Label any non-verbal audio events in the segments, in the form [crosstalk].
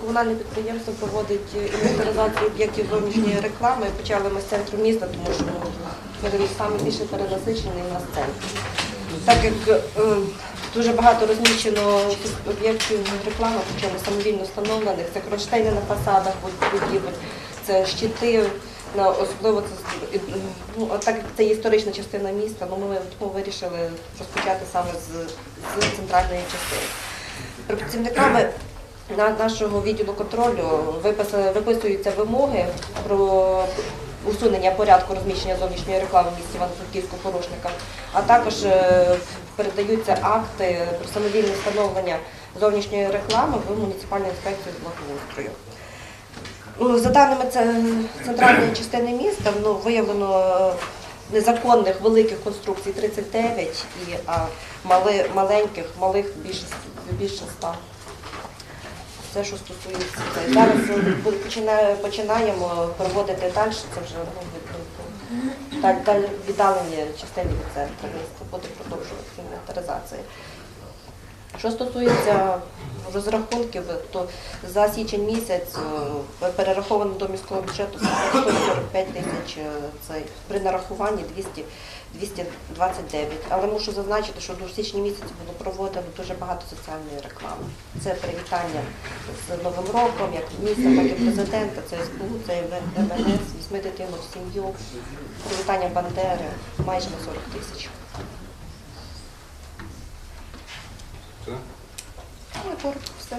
комунальне підприємство проводить е, інвентаризацію об'єктів зовнішньої реклами. Почали ми з центру міста, тому що Київ саме більше перенасичений у нас центр. Так як е, дуже багато розміщено об'єктів реклами, причому самовільно встановлених, це кронштейни на фасадах будівель, це щити. На особливо це е, ну, так як це історична частина міста, ну ми тому вирішили розпочати саме з, з центральної частини. Працівниками на- нашого відділу контролю виписуються вимоги про усунення порядку розміщення зовнішньої реклами в місті Івано-Франківську порушникам, а також е, передаються акти про самовільне встановлення зовнішньої реклами в муніципальну інспекцію з благоустрою. Ну, За даними центральної частини міста, ну, виявлено е, незаконних великих конструкцій 39 і а, маленьких, малих більше 100. Це, що стосується цього. Зараз починаємо проводити далі, це вже ну, далі, далі віддалені частини від центру буде продовжуватися інвентаризація. Що стосується розрахунків, то за січень місяць е, перераховано до міського бюджету 145 тисяч е, це при нарахуванні 200, 229. Але мушу зазначити, що до січні місяці було проводено дуже багато соціальної реклами. Це привітання з Новим роком, як міста, так і президента, це СБУ, це МНС, візьми дитину сім'ю, привітання Бандери майже на 40 тисяч. Ну, коротко все.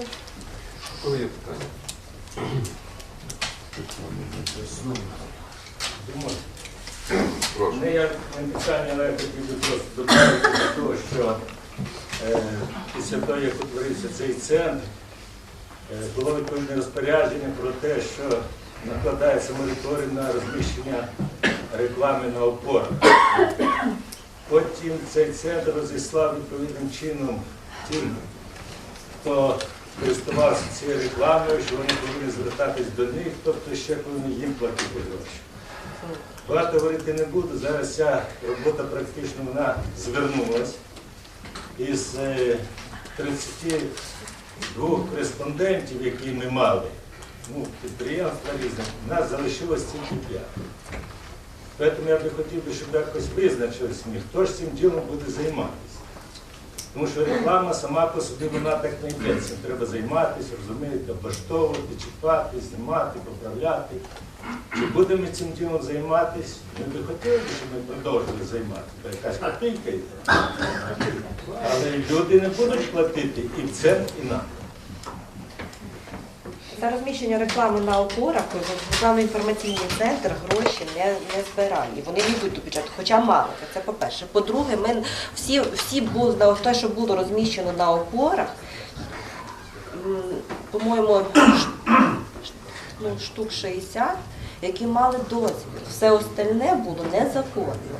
Коли є питання? Прошу. Як питання, але я хотів би просто додати до того, що е, після того, як утворився цей центр, е, було відповідне розпорядження про те, що накладається мораторій на розміщення реклами на опорах. Потім цей центр розіслав відповідним чином тим, хто користувався цією рекламою, що вони повинні звертатись до них, тобто ще повинні їм платити гроші. Багато говорити не буду. Зараз ця робота практично вона звернулась. Із е, 32 кореспондентів, які ми мали, ну, підприємства різних, у нас залишилось тільки 5. Тому я би хотів, щоб якось визначилось хто ж цим ділом буде займатися. Тому що реклама сама по собі вона так не йде. Цим треба займатися, розумієте, облаштовувати, чіпати, знімати, поправляти. Чи будемо цим ділом займатися? Ми би хотіли, щоб ми продовжили займатися. Якась копійка йде. Але люди не будуть платити і в цент, і нам. За розміщення реклами на опорах рекламно-інформаційний центр гроші не, не збирає. Вони не йдуть до бюджету, хоча мало. Це по-перше. По-друге, ми всі, всі були те, що було розміщено на опорах, по-моєму, [clears throat] ну, штук 60, які мали дозвіл. Все остальне було незаконно.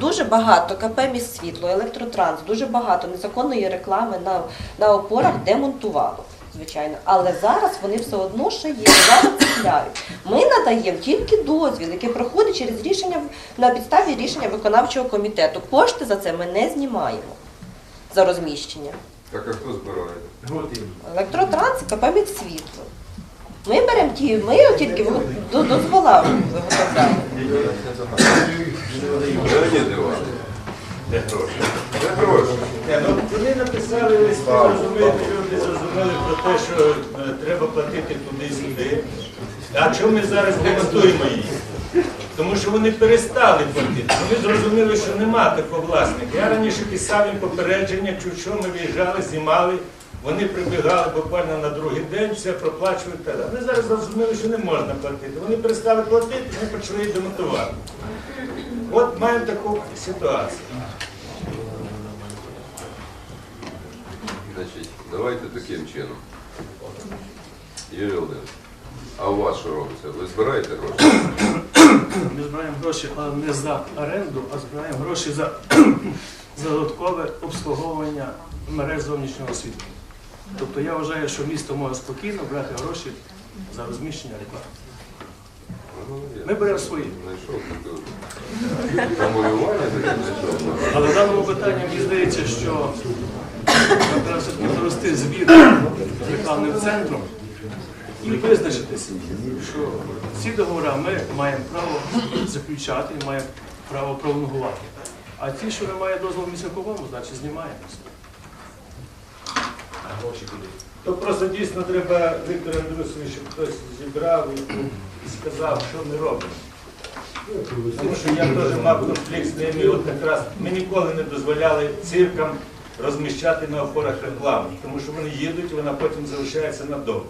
Дуже багато КП «Міськсвітло», електротранс, дуже багато незаконної реклами на, на опорах демонтувало, звичайно. Але зараз вони все одно ще є, зараз цепляють. Ми надаємо тільки дозвіл, який проходить через рішення на підставі рішення виконавчого комітету. Кошти за це ми не знімаємо за розміщення. Так а хто збирає? Електротранс, КП «Міськсвітло». Ми беремо ті, ми тільки дозвола виготовляємо. Де гроші? Де гроші? Вони написали листи, розумієте, люди зрозуміли про те, що е, треба платити туди-сюди. А чому ми зараз демонтуємо їх? Тому що вони перестали платити. Вони зрозуміли, що нема такого власника. Я раніше писав їм попередження, що ми виїжджали, знімали. Вони прибігали буквально на другий день, все проплачують. та- Вони зараз зрозуміли, що не можна платити. Вони перестали платити, ми почали демонтувати. От маємо таку ситуацію. Значить, давайте таким чином. Юрій Володимирович, а у вас що робиться? Ви збираєте гроші? Ми збираємо гроші але не за оренду, а збираємо гроші за, [clears throat] за додаткове обслуговування мереж зовнішнього світла. Тобто я вважаю, що місто може спокійно брати гроші за розміщення реклами. Ну, Ми беремо свої. Знайшов таке формулювання, таке знайшов. Але в даному питанні мені здається, що треба все-таки провести звіт рекламним центром і визначитися, що ці договори ми маємо право заключати і маємо право пролонгувати. А ті, що немає дозволу міськовому, значить знімаємося. То просто дійсно треба Віктор Андрусович, щоб хтось зібрав і сказав, що ми робимо. Тому що я теж мав конфлікт з ними, от якраз ми ніколи не дозволяли циркам розміщати на опорах рекламу, тому що вони їдуть, вона потім залишається надовго.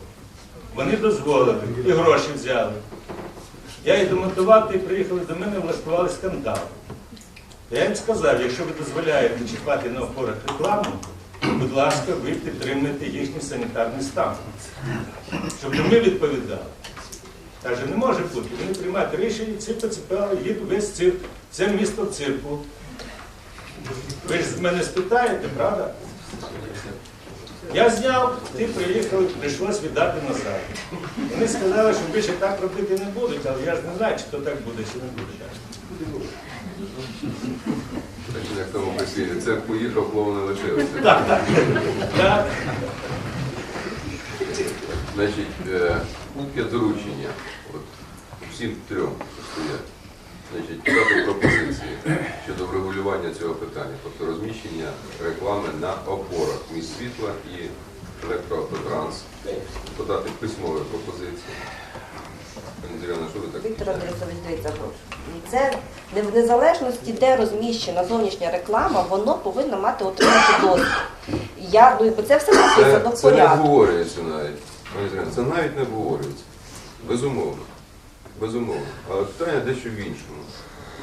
Вони дозволили і гроші взяли. Я їх демонтував, і приїхали до мене, влаштували скандал. Я їм сказав, якщо ви дозволяєте чіпати на опорах рекламу, будь ласка, ви підтримуєте їхній санітарний стан. Щоб ми відповідали. Каже, не може бути. Вони приймають рішення, ці поцепили, їде весь цирк. Це місто в цирку. Ви ж з мене спитаєте, правда? Я зняв, ті приїхали, прийшлось віддати назад. Вони сказали, що більше так робити не будуть, але я ж не знаю, чи то так буде, чи не буде. Як тому прислів'ї, це поїхав, плов не лишився. Так, так. Так. Значить, е, таке доручення, от всім трьом стоять. Значить, дати пропозиції щодо врегулювання цього питання, тобто розміщення реклами на опорах міст світла і електроавтотранс, подати письмові пропозиції. Віктор Андрійович, дивіться, це не в незалежності, де розміщена зовнішня реклама, воно повинно мати отримати дозвіл. Я, ну, це все написано в це не обговорюється навіть. Пані це навіть не обговорюється. Безумовно. Безумовно. Але питання дещо в іншому.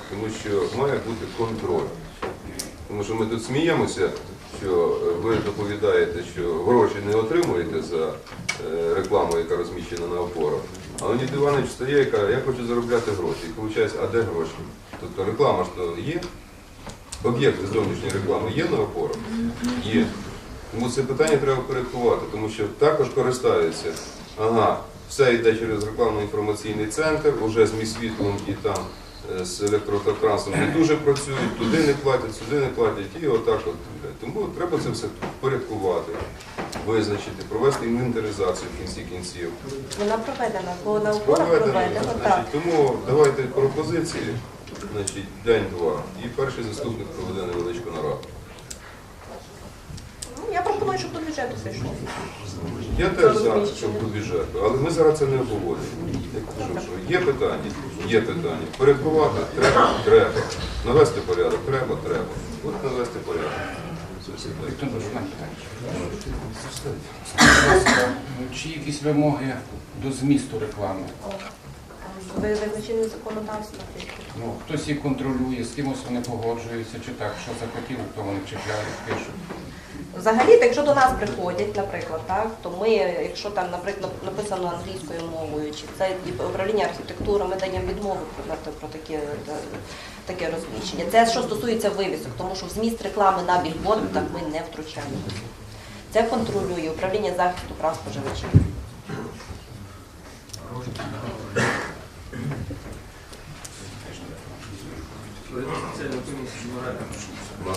Тому що має бути контроль. Тому що ми тут сміємося, що е, ви доповідаєте, що гроші не отримуєте за е, рекламу, яка розміщена на опорах. А Леонід Іванович стає і каже, я хочу заробляти гроші. І виходить, а де гроші? Тобто реклама ж то є, об'єкти зовнішньої реклами є на опорах? Є. Тому це питання треба порядкувати, тому що також користаються. Ага, все йде через рекламно-інформаційний центр, уже з міськвітлом і там е, з електроавтотрансом не дуже працюють, туди не платять, сюди не платять, і отак от. Тому треба це все порядкувати, визначити, провести інвентаризацію в кінці кінців. Вона проведена, бо на опорах Проведено, проведено, значить, тому давайте пропозиції, значить, день-два, і перший заступник проведе невеличку нараду. Я пропоную, щоб до бюджету прийшло. Я теж за, щоб до бюджету, але ми зараз це не обговорюємо. Я кажу, що є питання, є питання. Порядкувати треба, треба. Навести порядок, треба, треба. От навести порядок. Це Чи якісь вимоги до змісту реклами? Ви визначені законодавство. Ну, хтось їх контролює, з кимось вони погоджуються, чи так, що захотіли, то вони чіпляють, пишуть. Взагалі, якщо до нас приходять, наприклад, так, то ми, якщо там, наприклад, написано англійською мовою, чи це управління архітектури, ми даємо відмову про, про таке, таке розміщення. Це що стосується вивісок, тому що в зміст реклами на більбордах ми не втручаємося. Це контролює управління захисту прав споживачів. Значить, ви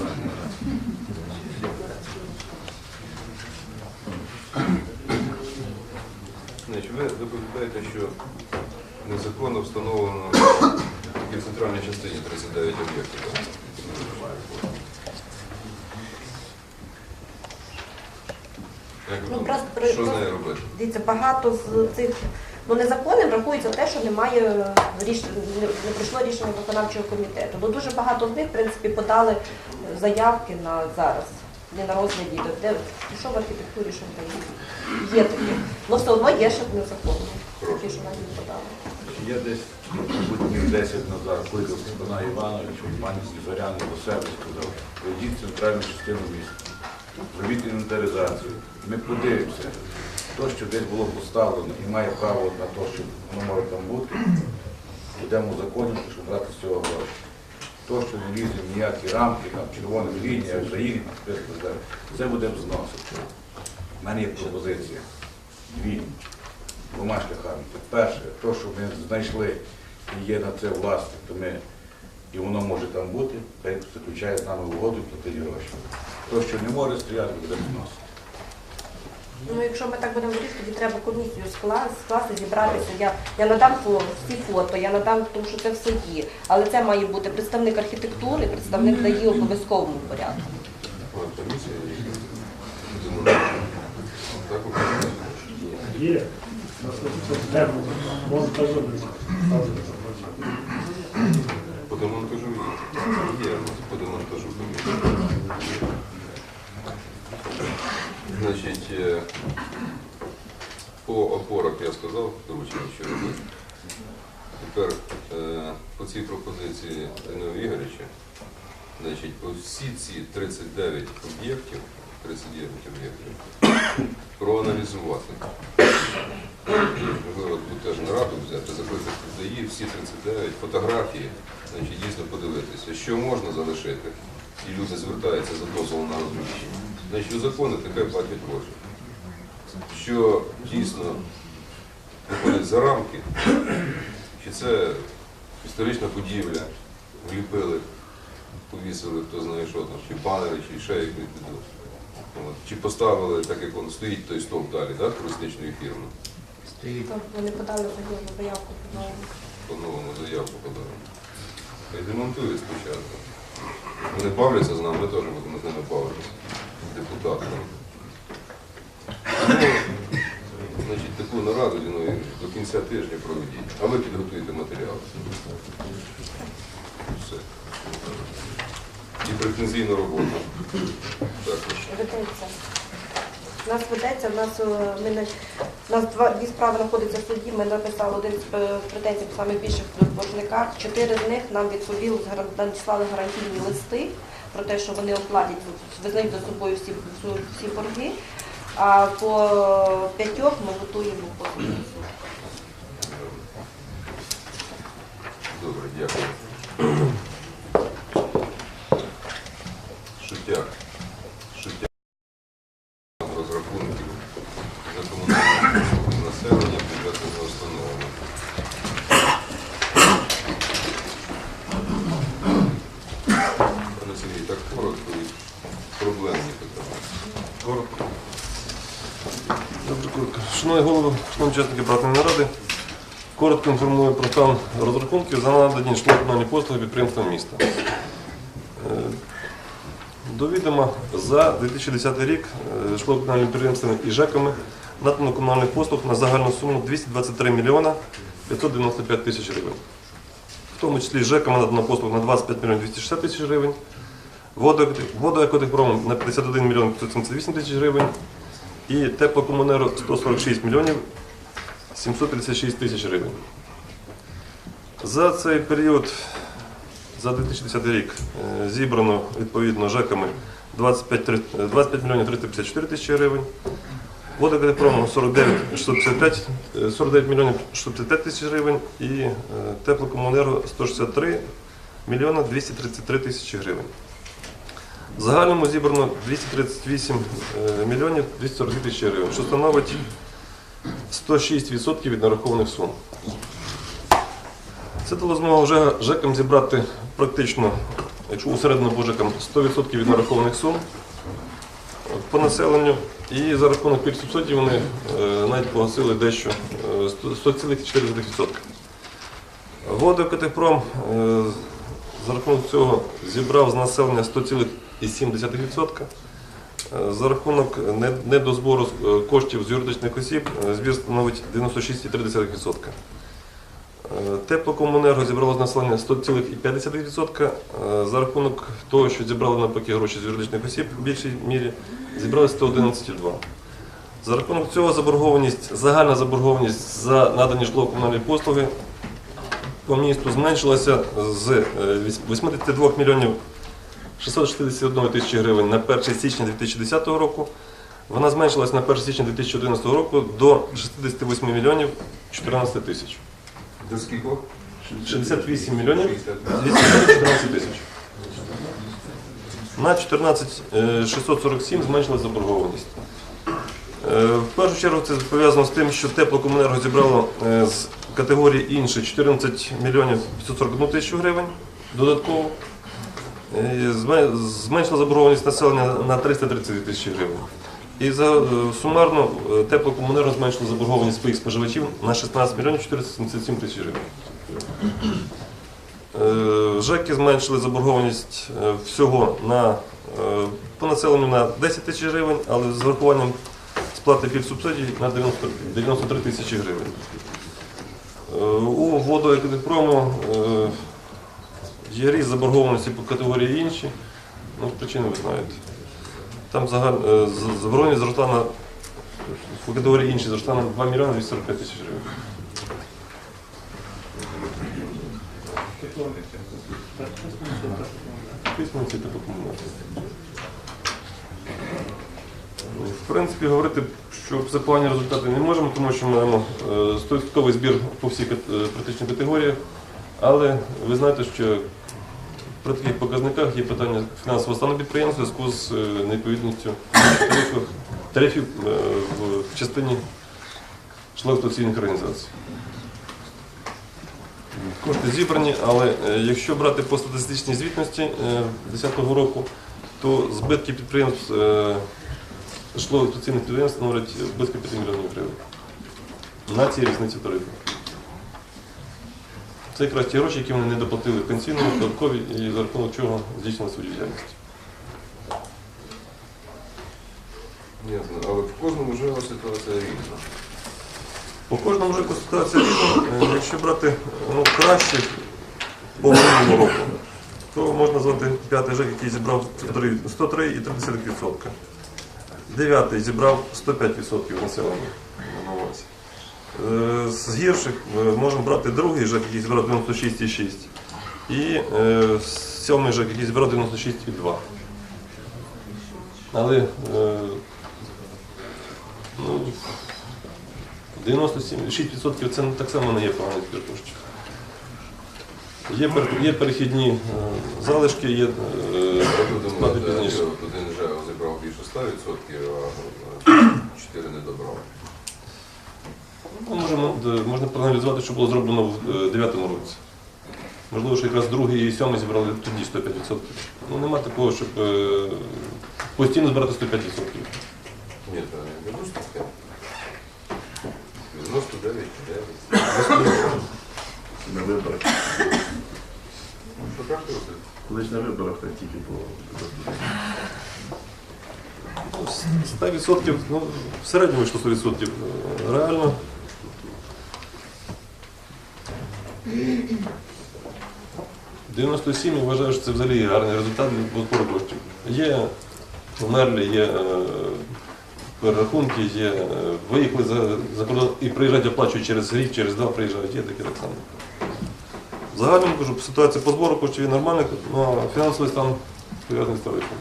доповідаєте, що незаконно встановлено тільки в центральній частині 39 об'єктів. Як ви Ну, думаєте, просто при- що з нею робити? Дивіться, багато з цих ну незаконним рахується те, що немає ріш... не, не прийшло рішення виконавчого комітету. Бо дуже багато з них, в принципі, подали заявки на зараз, не на розгляді, де- що в архітектурі, що в є такі. Ну все одно є ще незаконно. Ті, що навіть не подали. Я десь, мабуть, днів 10 назад кликав Степана Івановича, пані Зоряни до себе сказав, прийдіть в центральну частину міста, зробіть інвентаризацію. Ми подивимося, то, що десь було поставлено і має право на те, що воно може там бути, будемо законити, щоб брати з цього гроші. То, що не лізе ніякі рамки, там, червоних ліній, заїдь, це буде зносити. У мене є пропозиція. Дві. Двома шляхами. Перше, то, що ми знайшли і є на це власник, то ми і воно може там бути, хай заключає з нами угоду і платить гроші. То, що не може стояти, буде вносити. Ну, якщо ми так будемо вирішити, тоді треба комісію скласти, скласти, зібратися. Я, я надам фо- всі фото, я надам, тому що це все є. Але це має бути представник архітектури, представник ДАІ в обов'язковому порядку. Є. Так, у комісії. Є. Треба монтажу. По демонтажу є. Є по демонтажу комісія. Значить, е, по опорах я сказав, доручення, що робити. Тепер е, по цій пропозиції Данила Ігоревича, значить, по всі ці 39 об'єктів, 39 об'єктів, проаналізувати. Можливо, теж нараду взяти, закликати ДАІ, всі 39 фотографії, значить, дійсно подивитися, що можна залишити, і люди звертаються за дозволом на розміщення. Значить, узаконити, хай платять гроші. Що дійсно виходить за рамки, чи це історична будівля, вліпили, повісили, хто знає що там, чи банери, чи ще якусь біду. Чи поставили, так як воно стоїть той стовп далі, да, туристичної фірми. Вони подали заяву, заявку подали. по заявку подали. Хай демонтують спочатку. Вони бавляться з нами, ми теж будемо з ними бавитися. Депутатами. Ну, значить, таку нараду Зіновій, до кінця тижня проведіть, а ви підготуєте матеріал. Все. І претензійну роботу. Також. У нас ведеться, у нас, е, ми, у нас два, дві справи знаходяться в суді, ми написали один з е, претензій по самих більших. Чотири з них нам відповіли, надіслали гарантійні листи про те, що вони оплатять, визнають за собою всі, всі- борги. А по п'ятьох ми готуємо по Добре, дякую. Шутяк. Шутяк. Розрахунків за комунальне населення бюджетного установлення. Пане Сергій, так коротко і проблемні питання. Коротко. Дуже коротко. Шановні голови, шановні учасники братної наради, коротко інформую про стан розрахунків за надані житлово-комунальні послуги підприємствам міста. Е, До відома за 2010 рік е, житлово-комунальними підприємствами і ЖЕКами надано комунальних послуг на загальну суму 223 мільйона 595 тисяч гривень. В тому числі ЖЕКами надано послуг на 25 мільйонів 260 тисяч гривень, водоекотехпромом на 51 мільйон 578 тисяч гривень, і теплокомунеру 146 мільйонів 756 тисяч гривень. За цей період, за 2010 рік, е, зібрано відповідно ЖЕКами 25, три- е, 25 мільйонів 354 тисячі гривень. Водокатепромом 49, 655, е, 49 мільйонів 655 тисяч гривень і е, теплокомунеру 163 мільйона 233 тисячі гривень. Загальному зібрано 238 е, мільйонів 242 тисячі гривень, що становить 106% від нарахованих сум. Це дало змогу вже ЖЕКам зібрати практично, якщо усередину по ЖЕКам, 100% від нарахованих сум по населенню. І за рахунок пільг субсидій вони е, навіть погасили дещо е, 100,4%. Водокатепром за рахунок цього зібрав з населення 100,4%. 1,7%. Е, за рахунок недозбору е, коштів з юридичних осіб е, збір становить 96,3%. Теплокомунерго зібрало з населення 100,5%. За рахунок того, що зібрали навпаки гроші з юридичних осіб в більшій мірі, зібрали 111,2%. За рахунок цього заборгованість, загальна заборгованість за надані житлово-комунальні послуги по місту зменшилася з 82 мільйонів 661 тисячі гривень на 1 січня 2010 року. Вона зменшилась на 1 січня 2011 року до 68 мільйонів 14 тисяч. До скільки? 68 мільйонів 68. 214 тисяч. На 14 е, 647 зменшилась заборгованість. Е, В першу чергу це пов'язано з тим, що теплокомунерго зібрало е, з категорії інші 14 мільйонів 541 тисячу гривень. додатково. Зменшила заборгованість населення на 330 тисяч гривень. І за е, сумарно е, теплокомунерго зменшило заборгованість своїх споживачів на 16 мільйонів 477 тисяч гривень. Е, ЖЕКи зменшили заборгованість всього на по населенню на 10 тисяч гривень, але з врахуванням сплати півсубсидій на 93 тисячі гривень. У водоекономпрому е, є заборгованості по категорії інші. Ну, причини ви знаєте. Там загаль, е, заборгованість зросла на по категорії інші зросла на 2 мільйони 245 тисяч гривень. Письменці та документи. В принципі, говорити, що це погані результати не можемо, тому що маємо е, 100% збір по всіх е, категоріях. Але ви знаєте, що при таких показниках є питання фінансового стану підприємства в зв'язку з е, невідповідністю тарифів, е, в частині шлакситуаційних організацій. Кошти зібрані, але е, якщо брати по статистичній звітності 2010 року, то збитки підприємств е, підприємств становлять близько 5 мільйонів гривень на цій різниці тарифів. Це якраз ті гроші, які вони не доплатили пенсійному, податкові і за рахунок чого здійснили свою діяльність. Ясно. Але в кожному ЖЕО ситуація різна. По кожному ЖЕКу ситуація різна. Е, Якщо брати ну, краще по минулому року, то можна назвати п'ятий ЖЕК, який зібрав 103,3%. Дев'ятий зібрав 105% населення З гірших е, можемо брати другий ЖЕК, який зібрав 96,6. І е, сьомий ЖЕК, який зібрав 96,2. Але е, ну, 97,6% це так само не є поганий збір коштів. Є, є перехідні е, залишки, є е, сплати пізніше. один ЖЕО зібрав більше 100%, а 4 не добрав. Ну, можемо, можна проаналізувати, що було зроблено в 2009 році. Можливо, що якраз другий і сьомий зібрали тоді 105%. Ну нема такого, щоб е, постійно збирати 105%. Ні, то не 95. 99, 9. На виборах. Колись на виборах так тільки було. Ну, 100%, ну, в середньому йшло 100%. Е, Реально. «97» я вважаю, що це взагалі гарний результат для збору коштів. Є померлі, є е, перерахунки, є е, виїхали за, за кордон і приїжджають, оплачують через рік, через два приїжджають, є таке так само. В загальному кажу, ситуація по збору коштів є нормальна, ну, а фінансовий стан пов'язаний з тарифом.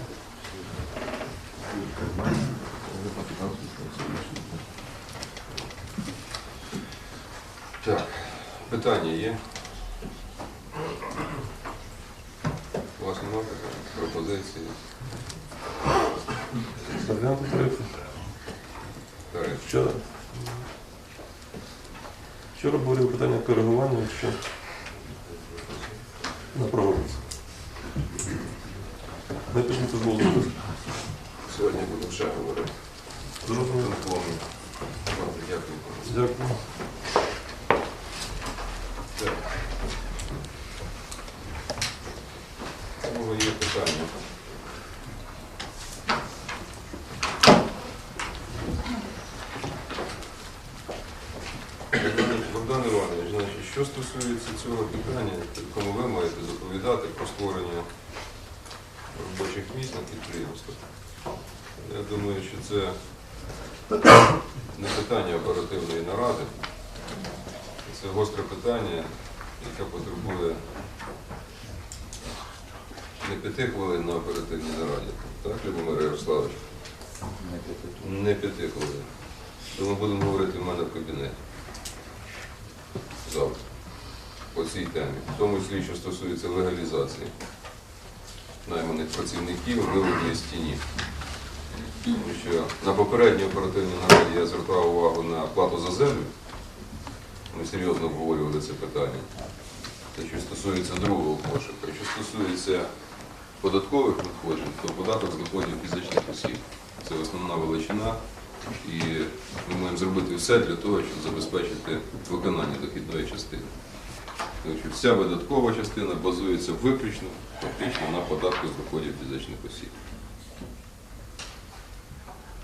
Так, питання є? У вас немає питань? Пропозиції? Розглянути тарифи. Тариф. Вчора. Вчора говорив питання коригування, якщо на прогулці. Не пишіть з голову. Сьогодні будемо ще говорити. Зрозуміло. Телефону. Ладно, Дякую. Дякую. Так. У кого є питання? Богдан Богдан Іванович, значить, що стосується цього питання, кому ви маєте доповідати про створення робочих місць на підприємствах, я думаю, що це не питання оперативної наради, це гостре питання, яке потребує не п'яти хвилин на оперативній нараді. Так, Любомир Ярославович? Не п'яти хвилин. Тому будемо говорити в мене в кабінеті. Завтра. По цій темі. В тому числі, що стосується легалізації найманих працівників, виведення з тіні. Тому що на попередній оперативній нараді я звертав увагу на плату за землю. Ми серйозно обговорювали це питання. те, що стосується другого кошика. Що стосується податкових надходжень, то податок з доходів фізичних осіб. Це основна величина. І ми маємо зробити все для того, щоб забезпечити виконання дохідної частини. Тому що вся видаткова частина базується виключно фактично на податку з доходів фізичних осіб.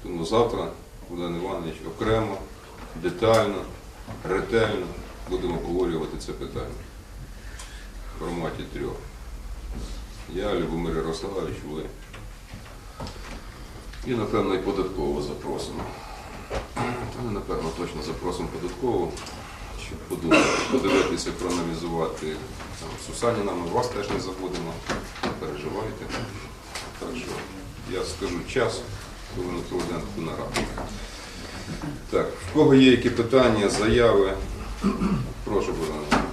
Тому завтра Богдан Іванович окремо, детально, ретельно будемо обговорювати це питання в форматі трьох. Я, Любомир Ярославович, ви. І, напевно, і податково запросимо. Напевно, точно запросимо податково, щоб подумати, подивитися, проаналізувати. Там, Сусаніна ми вас теж не забудемо, не переживайте. Так що я скажу час, коли проведемо таку нараду. Так, в кого є які питання, заяви? Прошу, Богдан.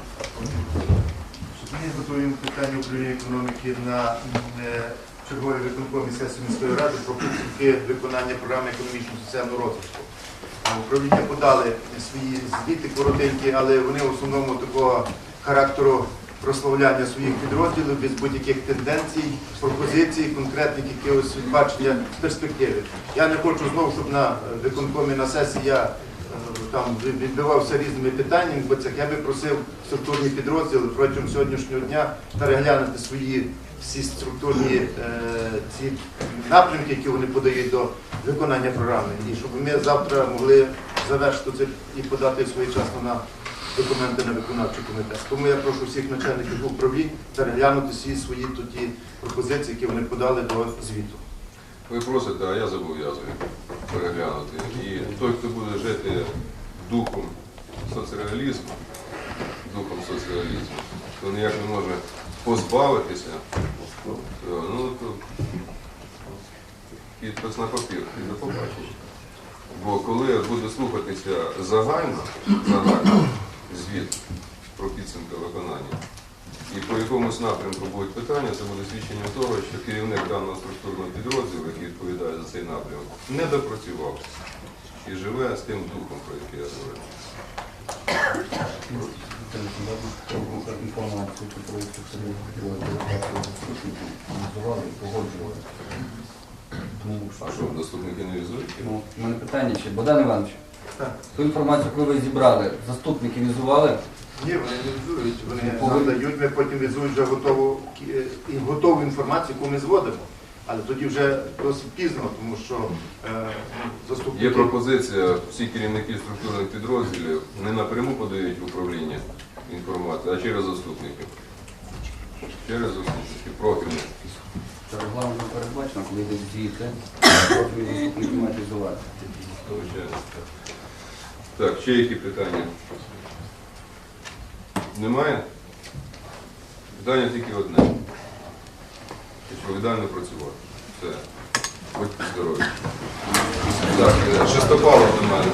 Ми готуємо питання управління економіки на е, черговій виконкомі сесії міської ради про підсумки виконання програми економічного соціального розвитку. Е, Управління подали свої звіти коротенькі, але вони в основному такого характеру прославляння своїх підрозділів без будь-яких тенденцій, пропозицій, конкретних якихось бачення перспективи. Я не хочу знову, щоб на виконкомі на сесії я е, там відбивався різними питаннями, бо це я би просив структурні підрозділи протягом сьогоднішнього дня переглянути свої всі структурні е, ці напрямки, які вони подають до виконання програми, і щоб ми завтра могли завершити це і подати своєчасно на документи на виконавчий комітет. Тому я прошу всіх начальників управлінь переглянути всі свої тоді пропозиції, які вони подали до звіту. Ви просите, а я зобов'язую переглянути. І той, хто буде жити духом соцреалізму, духом соцреалізму, то ніяк не може позбавитися. то, Ну, то підпис на папір, і до побачення. Бо коли буде слухатися загально, загально звіт про підсумки виконання, і по якомусь напрямку будуть питання, це буде свідченням того, що керівник даного структурного підрозділу, який відповідає за цей напрямок, не допрацював і живе з тим духом, про який я говорив. Інформацію, про собі хотіли називали, погоджували. Тому А що, доступники не візують? Ну, у мене питання ще. Богдан Іванович, Так. ту інформацію, яку ви зібрали, заступники візували? Ні, вони не візують, вони надають, ми потім візують вже готову, готову інформацію, яку ми зводимо. Але тоді вже досить пізно, тому що е, ну, заступники... Є пропозиція, всі керівники структурних підрозділів не напряму подають в управління інформацію, а через заступників. Через заступників, профільних. Це регламентом передбачено, коли йдуть звіти, профільні заступники мають. Звичайно. Так, ще які питання? Немає? Питання тільки одне відповідально працювати. Це будьте здорові. Так, Шестопалов до мене.